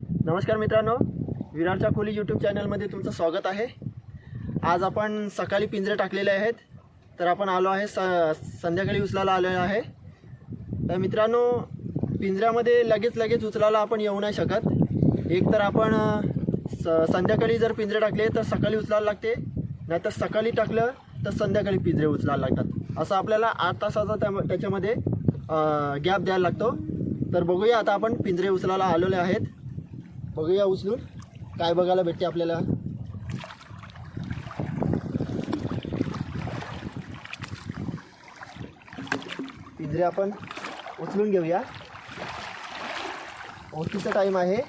नमस्कार मित्रांनो विरारच्या खोली यूट्यूब चॅनलमध्ये तुमचं स्वागत आहे. आज आपण सकाळी पिंजरे टाकलेले आहेत. तर आपण आलो आहे स संध्याकाळी उचलायला आलेलो आहे. तर मित्रांनो पिंजऱ्यामध्ये लगेच लगेच उचलायला आपण येऊ नाही शकत. एक तर आपण स संध्याकाळी जर पिंजरे टाकले तर सकाळी उचलायला लागते. नाहीतर सकाळी टाकलं तर संध्याकाळी पिंजरे उचलायला लागतात. असं आपल्याला आठ तासाचा त्या त्याच्यामध्ये गॅप द्यायला लागतो. तर बघूया आता आपण पिंजरे उचलायला आलेले आहेत. बघूया उचलून. काय बघायला भेटते आपल्याला? पिंजरे आपण उचलून घेऊया. ओटीचा टाईम आहे.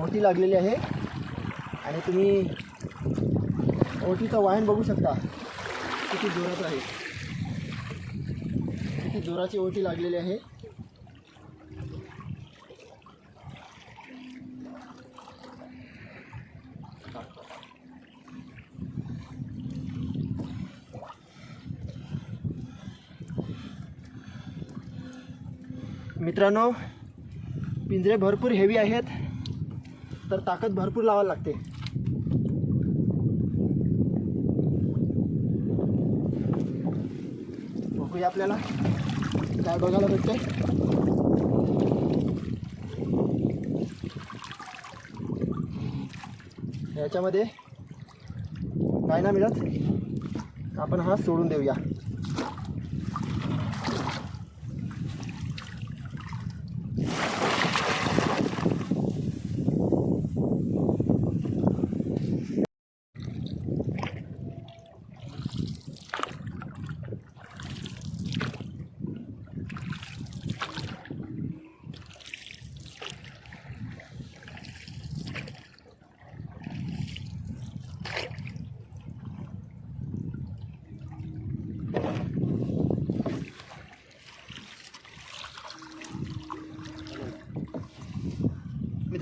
ओटी लागलेली आहे. आणि तुम्ही ओटीचं वाहन बघू शकता. किती जोरात आहे. किती जोराची ओटी लागलेली आहे. मित्रांनो पिंजरे भरपूर हेवी आहेत तर ताकद भरपूर लावायला लागते. बघूया आपल्याला काय बघायला भेटते याच्यामध्ये काय ना मिळत. आपण हा सोडून देऊया.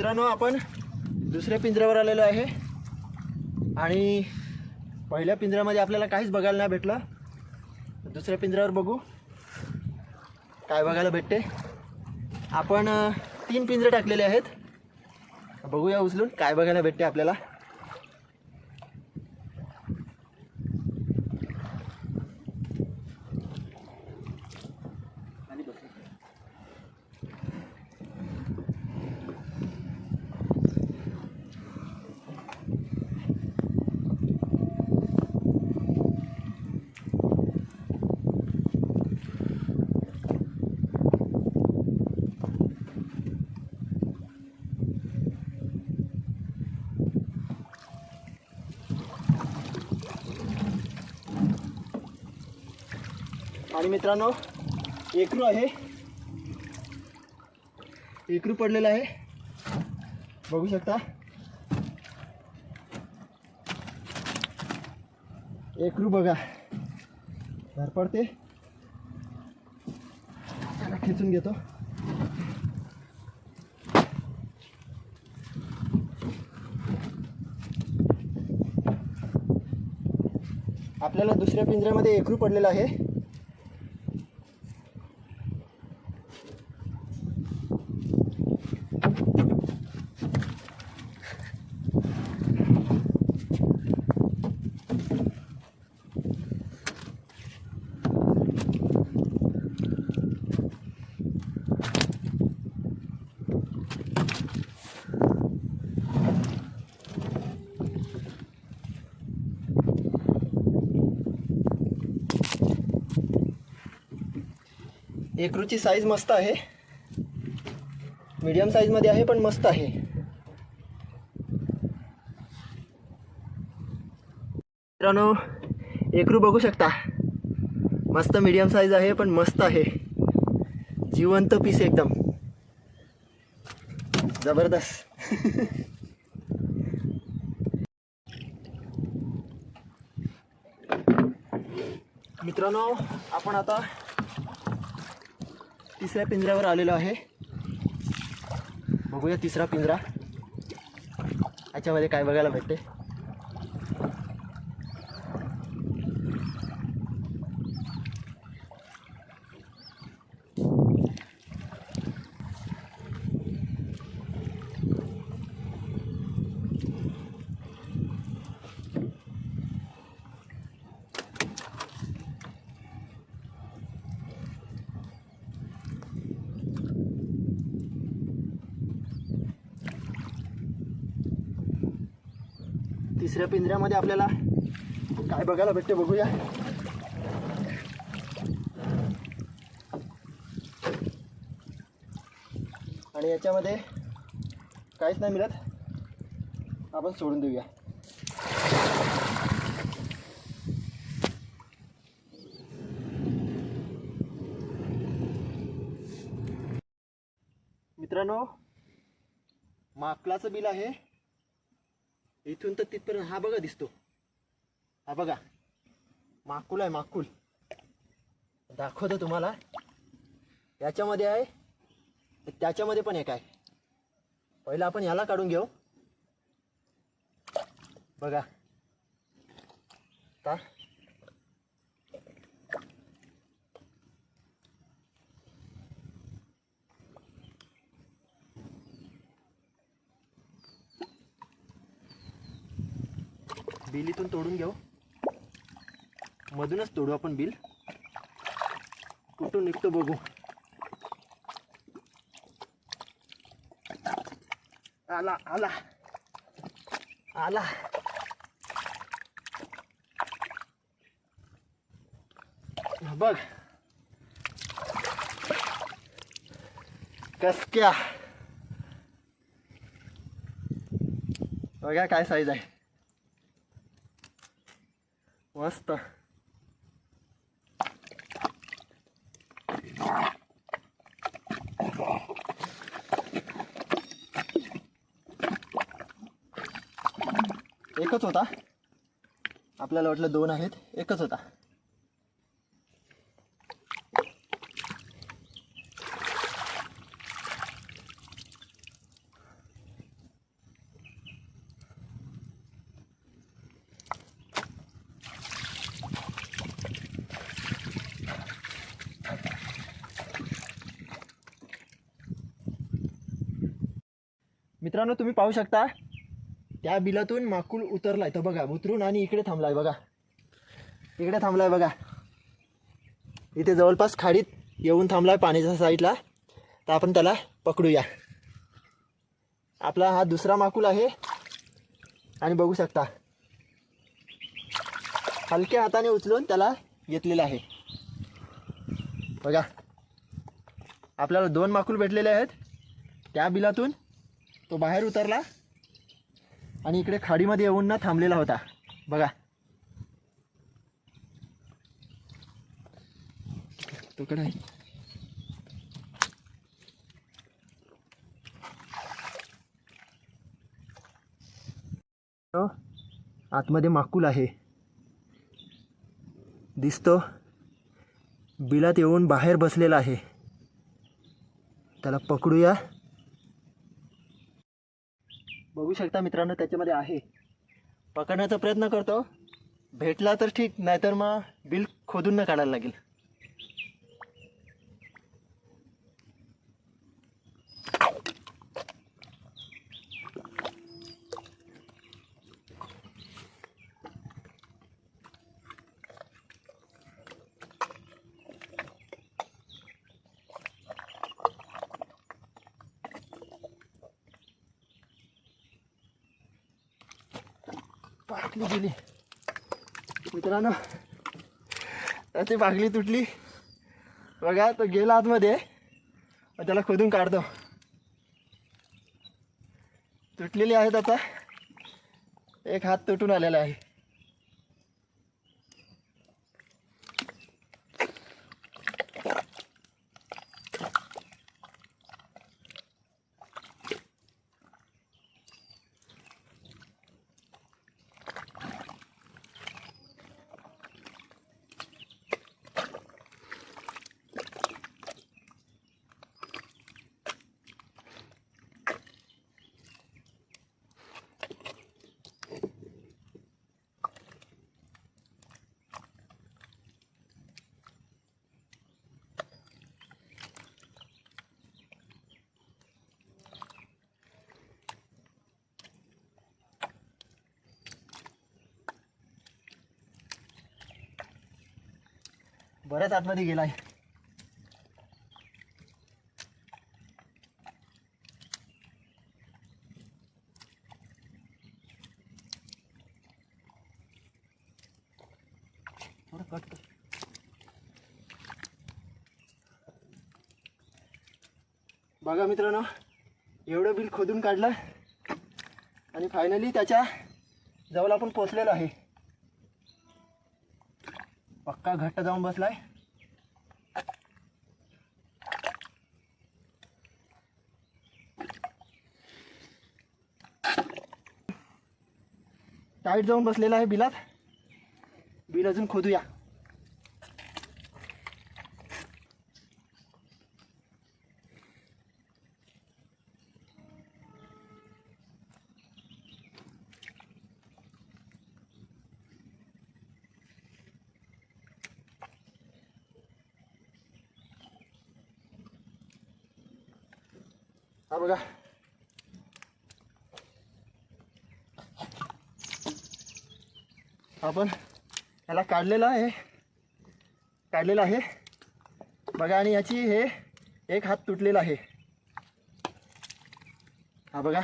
मित्रांनो आपण दुसऱ्या पिंजऱ्यावर आलेलो आहे. आणि पहिल्या पिंजऱ्यामध्ये आपल्याला काहीच बघायला नाही भेटलं. दुसऱ्या पिंजऱ्यावर बघू. काय बघायला भेटते. आपण तीन पिंजरे टाकलेले आहेत. बघूया उचलून काय बघायला भेटते आपल्याला. आणि मित्रांनो एकरू आहे. एकरू पडलेलं आहे. बघू शकता. एकरू बघा. धरपडते त्याला खेचून घेतो. आपल्याला दुसऱ्या पिंजऱ्यामध्ये एकरू पडलेलं आहे. एकरूची साईज मस्त आहे. मीडियम साईजमध्ये आहे पण मस्त आहे. मित्रांनो एकरू बघू शकता. मस्त मीडियम साईज आहे पण मस्त आहे. जिवंत पीस एकदम. जबरदस्त. मित्रांनो आपण आता तिसऱ्या पिंजऱ्यावर आलेलो आहे. बघूया तिसरा पिंजरा. याच्यामध्ये काय बघायला भेटते? तिसऱ्या पिंजऱ्यामध्ये आपल्याला काय बघायला भेटते बघूया. आणि याच्यामध्ये काहीच नाही मिळत. आपण सोडून देऊया. मित्रांनो माकलाचं बिल आहे. इथून तर तिथपर्यंत हा बघा दिसतो. हा बघा. माकुल आहे माकुल. दाखवतो तुम्हाला. याच्यामध्ये आहे त्याच्यामध्ये पण एक आहे. पहिलं आपण याला काढून घेऊ. बघा. आता बिल इथून तोडून घेऊ. मधूनच तोडू आपण बिल. कुठून निघतो बघू. आला आला. आला. बघ. कसक्या बघा काय साईज आहे. मस्त. एकच होता. आपल्याला वाटलं दोन आहेत. एकच होता. मित्रांनो तुम्ही पाहू शकता त्या बिलातून माकुल उतरलाय. तो बघा उतरून आणि इकडे थांबलाय बघा. इकडे थांबलाय बघा. इथे जवळपास खाडीत येऊन थांबलाय पाण्याच्या साईडला. तर आपण त्याला पकडूया. आपला हा दुसरा माकुल आहे. आणि बघू शकता हलक्या हाताने उचलून त्याला घेतलेलं आहे. बघा आपल्याला दोन माकुल भेटलेले आहेत. त्या बिलातून तो बाहेर उतरला आणि इकडे खाडीमध्ये येऊन ना थांबलेला होता. बघा. तो कडे आतमध्ये माकुल आहे. दिसतो. बिलात येऊन बाहेर बसलेला आहे. त्याला पकडूया. बघू शकता मित्रांनो त्याच्यामध्ये आहे. पकडण्याचा प्रयत्न करतो. भेटला तर ठीक नाहीतर मग बिल खोदून न काढायला लागेल. पाकली दिली. मित्रांनो त्याची पाकली तुटली. बघा तो गेला आतमध्ये. त्याला खोदून काढतो. तुटलेली आहेत आता. एक हात तुटून आलेला आहे. बऱ्याच आतमध्ये गेलाय. कट बघा मित्रांनो एवढं बिल खोदून काढलं आणि फायनली त्याच्याजवळ आपण पोचलेलो आहे. पक्का घट्ट जाऊन बसलाय. टाईट जाऊन बसलेला आहे बिलात. बिल अजून खोदूया. हा बघा. आपण याला काढलेलं आहे. काढलेलं आहे. बघा आणि याची हे एक हात तुटलेला आहे. हा बघा.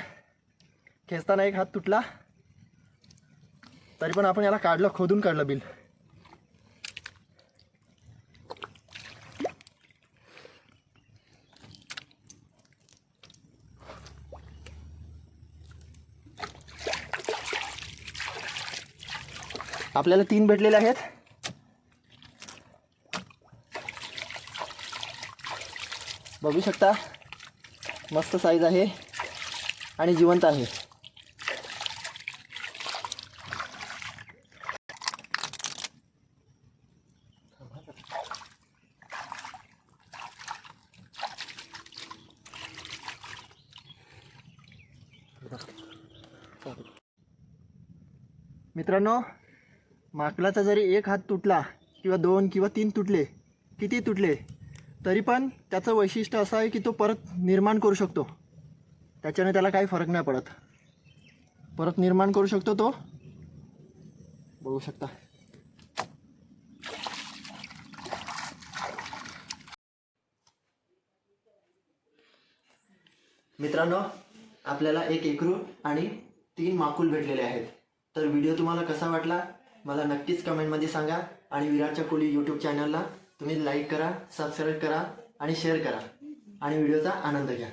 खेचताना एक हात तुटला. तरी पण आपण याला काढलं खोदून काढलं बिल. आपल्याला तीन भेटलेले आहेत. बघू शकता मस्त साईज आहे आणि जिवंत आहे. मित्रांनो माकलाचा जरी एक हात तुटला किंवा दोन किंवा तीन तुटले किती तुटले तरी पण त्याचं वैशिष्ट्य असं आहे की तो परत निर्माण करू शकतो. त्याच्याने त्याला काही फरक नाही पडत. परत निर्माण करू शकतो तो? बघू शकता. मित्रांनो आपल्याला एक एकरू आणि तीन माकुल भेटलेले आहेत. तर व्हिडिओ तुम्हाला कसा वाटला? मला नक्कीच कमेंटमध्ये सांगा आणि विराटच्या कोहली यूट्यूब चॅनलला तुम्ही लाईक करा सबस्क्राईब करा आणि शेअर करा. आणि व्हिडिओचा आनंद घ्या.